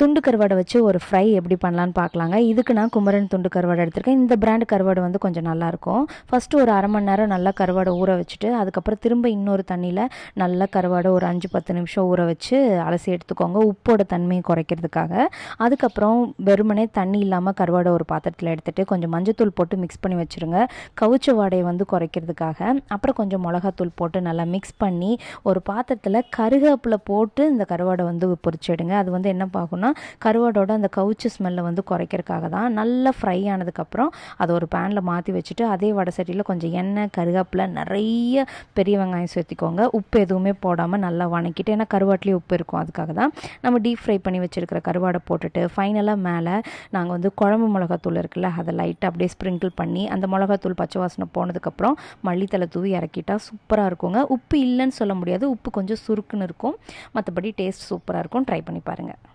துண்டு கருவாடை வச்சு ஒரு ஃப்ரை எப்படி பண்ணலான்னு பார்க்கலாங்க. இதுக்கு நான் குமரன் துண்டு கருவாடை எடுத்திருக்கேன். இந்த பிராண்ட் கருவாடு வந்து கொஞ்சம் நல்லாயிருக்கும். ஃபஸ்ட்டு ஒரு அரை மணி நேரம் நல்லா கருவாடை ஊற வச்சுட்டு அதுக்கப்புறம் திரும்ப இன்னொரு தண்ணியில் நல்லா கருவாடை ஒரு அஞ்சு பத்து நிமிஷம் ஊற வச்சு அலசி எடுத்துக்கோங்க. உப்போட தன்மையை குறைக்கிறதுக்காக. அதுக்கப்புறம் வெறுமனே தண்ணி இல்லாமல் கருவாடை ஒரு பாத்திரத்தில் எடுத்துகிட்டு கொஞ்சம் மஞ்சத்தூள் போட்டு மிக்ஸ் பண்ணி வச்சுருங்க. கவுச்ச வாடையை வந்து குறைக்கிறதுக்காக. அப்புறம் கொஞ்சம் மிளகாத்தூள் போட்டு நல்லா மிக்ஸ் பண்ணி ஒரு பாத்திரத்தில் கருகப்பில் போட்டு இந்த கருவாடை வந்து பொரிச்சிடுங்க அது வந்து என்ன பார்க்கணும் கருவாடோட அந்த கவுச்சு ஸ்மெல்லை வந்து குறைக்கிறதுக்காக தான். நல்லா ஃப்ரை ஆனதுக்கப்புறம் அதை ஒரு பேனில் மாற்றி வச்சுட்டு அதே வடை சட்டியில் கொஞ்சம் எண்ணெய் கருவேப்பிலை நிறைய பெரிய வெங்காயம் சேர்த்திக்கோங்க. உப்பு எதுவுமே போடாமல் நல்லா வணக்கிட்டு ஏன்னா கருவாட்டிலேயே உப்பு இருக்கும் அதுக்காக தான். நம்ம டீப் ஃப்ரை பண்ணி வச்சுருக்கிற கருவாடை போட்டுட்டு ஃபைனலாக மேலே நாங்கள் வந்து குழம்பு மிளகாத்தூள் இருக்குல்ல அதை லைட்டாக அப்படியே ஸ்ப்ரிங்கிள் பண்ணி அந்த மிளகாத்தூள் பச்சை வாசனை போனதுக்கப்புறம் மல்லித்தலை தூவி இறக்கிட்டா சூப்பராக இருக்குங்க. உப்பு இல்லைன்னு சொல்ல முடியாது உப்பு கொஞ்சம் சுருக்குன்னு இருக்கும். மற்றபடி டேஸ்ட் சூப்பராக இருக்கும். ட்ரை பண்ணி பாருங்கள்